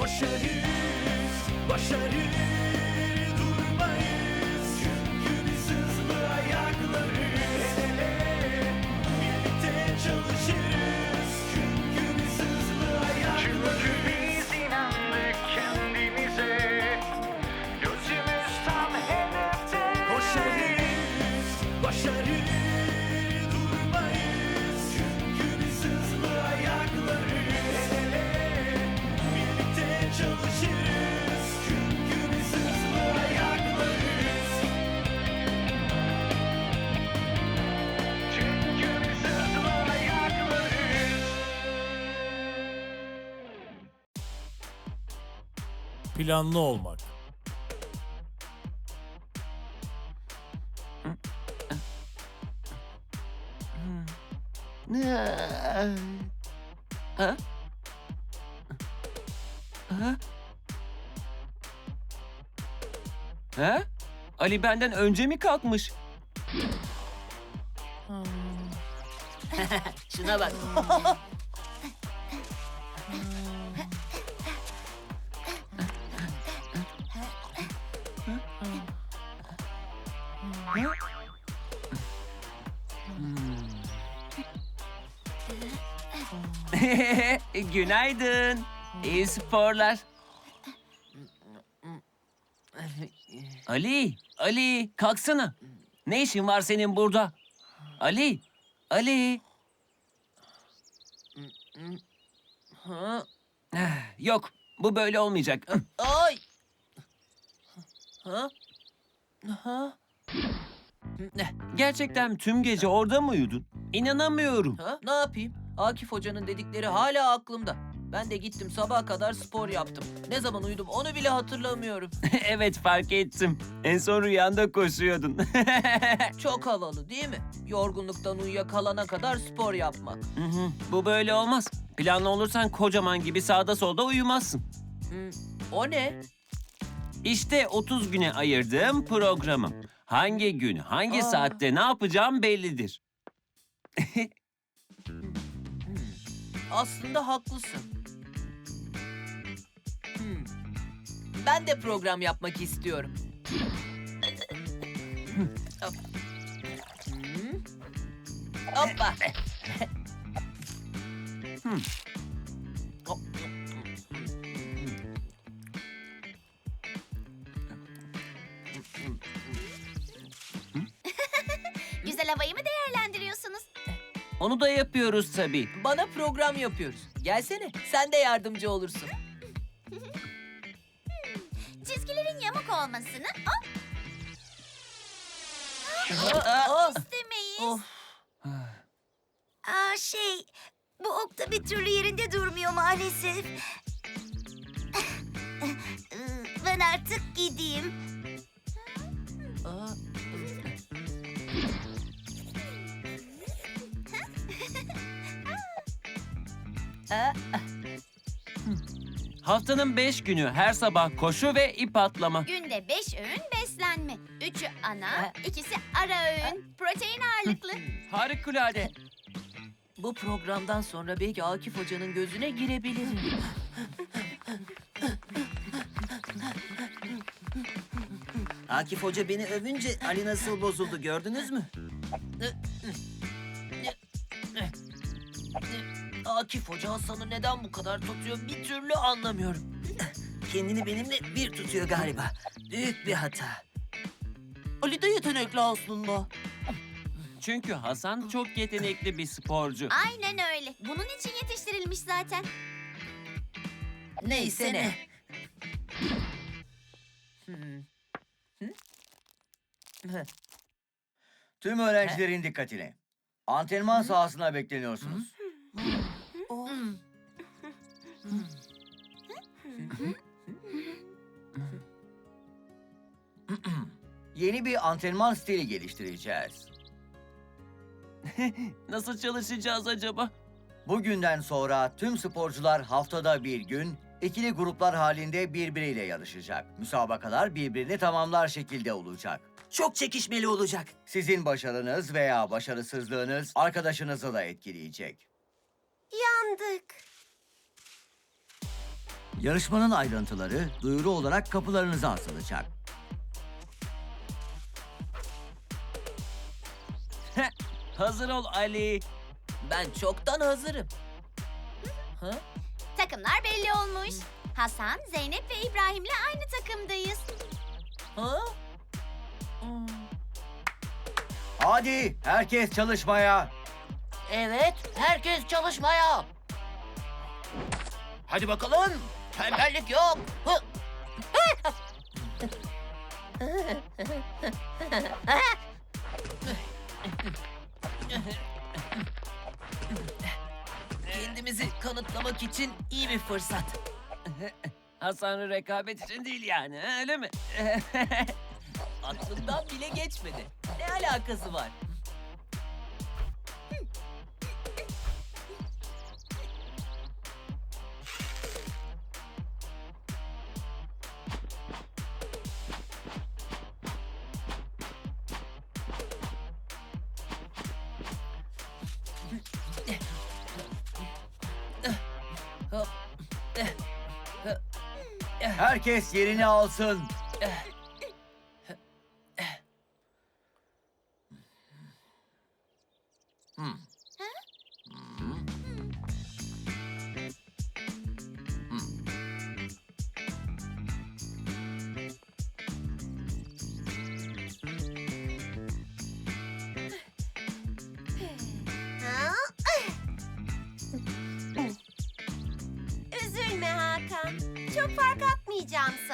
Koşarız, başarı Planlı olmak. Ha? Ha? Ha? Ali benden önce mi kalkmış? Şuna bak. Günaydın. İyi sporlar. Ali, Ali kalksana. Ne işin var senin burada? Ali, Ali. Yok, bu böyle olmayacak. Ay. Ha? Ha? Gerçekten tüm gece orada mı uyudun? İnanamıyorum. Ha? Ne yapayım? Akif Hoca'nın dedikleri hala aklımda. Ben de gittim sabaha kadar spor yaptım. Ne zaman uyudum onu bile hatırlamıyorum. evet fark ettim. En son rüyanda koşuyordun. Çok havalı değil mi? Yorgunluktan uyuyakalana kadar spor yapmak. Hı hı, bu böyle olmaz. Planlı olursan kocaman gibi sağda solda uyumazsın. Hmm, O ne? İşte 30 güne ayırdığım programım. Hangi gün, hangi Aa. saatte ne yapacağım bellidir. Aslında haklısın. Hmm. Ben de program yapmak istiyorum. Hop. Hmm. Hoppa. Onu da yapıyoruz tabii. Bana program yapıyoruz. Gelsene, sen de yardımcı olursun. Çizgilerin yamuk olmasını hop Aa, istemeyiz. of. Aa şey, bu okta bir türlü yerinde durmuyor maalesef. Ben artık gideyim. Haftanın 5 günü her sabah koşu ve ip atlama. günde beş öğün beslenme. Üçü ana, ikisi ara öğün. Protein ağırlıklı. Harikulade. bu programdan sonra belki Akif Hoca'nın gözüne girebilirim. Akif Hoca beni övünce Ali nasıl bozuldu gördünüz mü? Akif Hoca Hasan'ı neden bu kadar tutuyor bir türlü anlamıyorum. Kendini benimle bir tutuyor galiba. Büyük bir hata. Ali de yetenekli aslında. Çünkü Hasan çok yetenekli bir sporcu. Aynen öyle. Bunun için yetiştirilmiş zaten. Neyse ne. Hmm. Tüm öğrencilerin dikkatine. Antrenman sahasına bekleniyorsunuz. Yeni bir antrenman stili geliştireceğiz. Nasıl çalışacağız acaba? Bugünden sonra tüm sporcular haftada bir gün ikili gruplar halinde birbiriyle yarışacak. Müsabakalar birbirini tamamlar şekilde olacak. Çok çekişmeli olacak. Sizin başarınız veya başarısızlığınız arkadaşınızı da etkileyecek. Yandık. Yarışmanın ayrıntıları duyuru olarak kapılarınıza asılacak. Hazır ol Ali. Ben çoktan hazırım. Ha? Takımlar belli olmuş. Hasan, Zeynep ve İbrahim'le aynı takımdayız. Ha? Hmm. Hadi herkes çalışmaya. Evet, herkes çalışmaya. Hadi bakalım. Tembellik yok. Hı. için iyi bir fırsat. Hasan'ın rekabet için değil yani öyle mi? Aklımdan bile geçmedi. Ne alakası var? Herkes yerini alsın.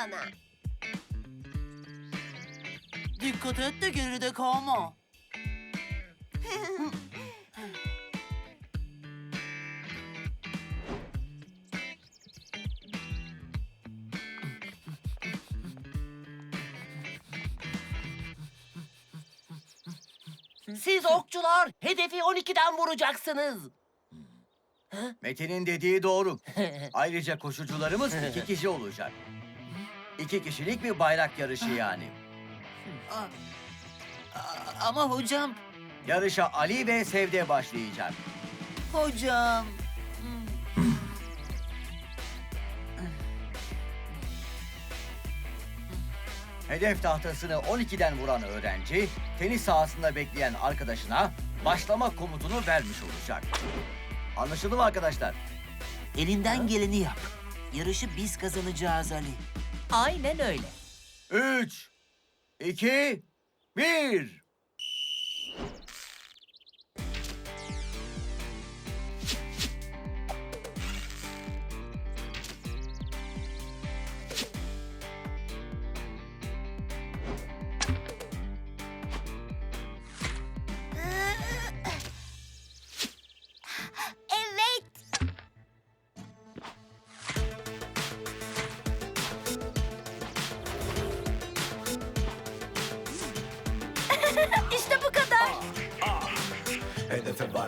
Sana. Dikkat et de geride kalma. Siz okçular hedefi 12'den vuracaksınız. Metin'in dediği doğru. Ayrıca koşucularımız iki kişi olacak. İki kişilik bir bayrak yarışı yani. Ama hocam, Yarışa Ali ve Sevde başlayacak. hocam. Hedef tahtasını 12'den vuran öğrenci, tenis sahasında bekleyen arkadaşına başlama komutunu vermiş olacak. Anlaşıldı mı arkadaşlar? Elinden geleni yap. Yarışı biz kazanacağız Ali. Aynen öyle. 3, 2, 1.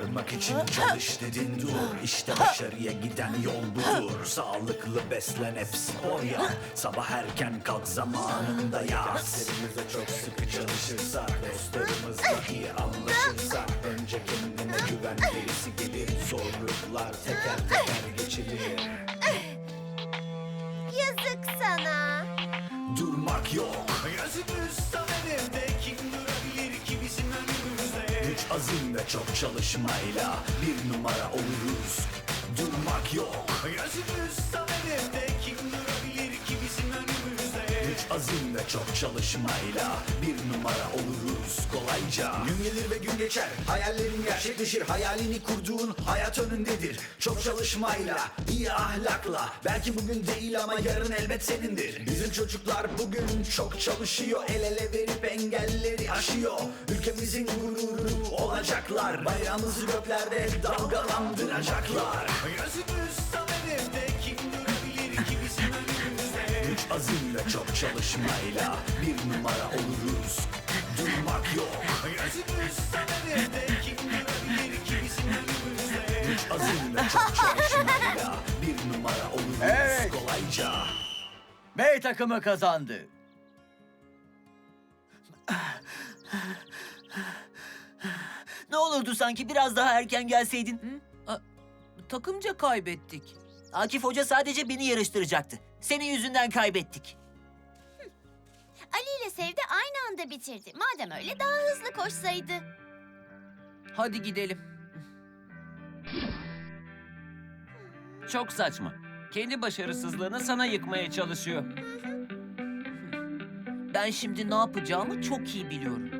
varmak için çalış dedin dur. İşte başarıya giden yol budur. Sağlıklı beslen hep spor yap. Sabah erken kalk zamanında yat. Derslerimizde çok sıkı çalışırsak Dostlarımızla iyi anlaşırsak Önce kendine güven gerisi gelir. Zorluklar teker teker geçilir. Yazık sana. Durmak yok. Gözümüz azim ve çok çalışmayla Bir numara oluruz. Durmak yok. Gözümüz tam azim ve çok çalışmayla Bir numara oluruz kolayca. Gün gelir ve gün geçer Hayallerin gerçekleşir. Hayalini kurduğun hayat önündedir. Çok çalışmayla, iyi ahlakla. Belki bugün değil ama yarın elbet senindir. Bizim çocuklar bugün çok çalışıyor. El ele verip engelleri aşıyor. Ülkemizin gururu olacaklar. Bayrağımızı göklerde dalgalandıracaklar. Gözümüz tam önümüzde Güç azim ve çok çalışmayla Bir numara oluruz Durmak yok Gözümüz tam hedefte Kim durabilir ki bizim önümüzde Güç azim ve çok çalışmayla Bir numara oluruz Evet. kolayca B takımı kazandı. Ne olurdu sanki biraz daha erken gelseydin? Takımca kaybettik. Akif Hoca sadece beni yarıştıracaktı. Senin yüzünden kaybettik. Ali ile Sevde aynı anda bitirdi. Madem öyle daha hızlı koşsaydı. Hadi gidelim. Çok saçma. Kendi başarısızlığını sana yıkmaya çalışıyor. Ben şimdi ne yapacağımı çok iyi biliyorum.